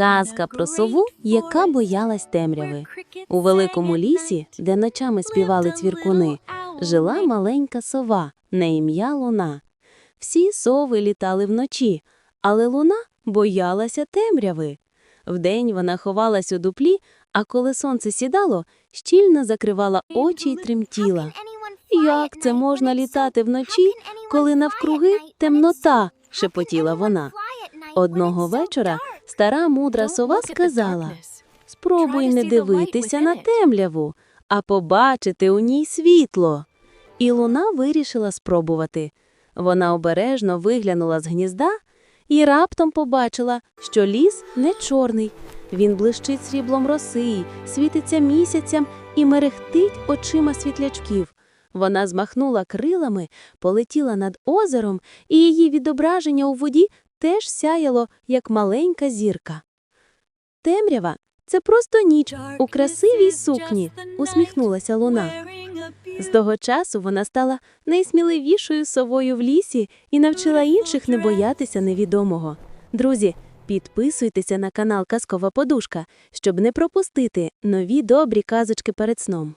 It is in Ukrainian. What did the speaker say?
Казка про сову, яка боялась темряви. У великому лісі, де ночами співали цвіркуни, жила маленька сова на ім'я Луна. Всі сови літали вночі, але луна боялася темряви. Вдень вона ховалась у дуплі, а коли сонце сідало, щільно закривала очі й тремтіла. Як це можна літати вночі, коли навкруги темнота? шепотіла вона. Одного вечора стара мудра сова сказала: Спробуй не дивитися на темряву, а побачити у ній світло. І луна вирішила спробувати. Вона обережно виглянула з гнізда і раптом побачила, що ліс не чорний. Він блищить сріблом роси, світиться місяцем і мерехтить очима світлячків. Вона змахнула крилами, полетіла над озером, і її відображення у воді теж сяяло, як маленька зірка. Темрява це просто ніч у красивій сукні, усміхнулася луна. З того часу вона стала найсміливішою совою в лісі і навчила інших не боятися невідомого. Друзі, підписуйтеся на канал Казкова Подушка, щоб не пропустити нові добрі казочки перед сном.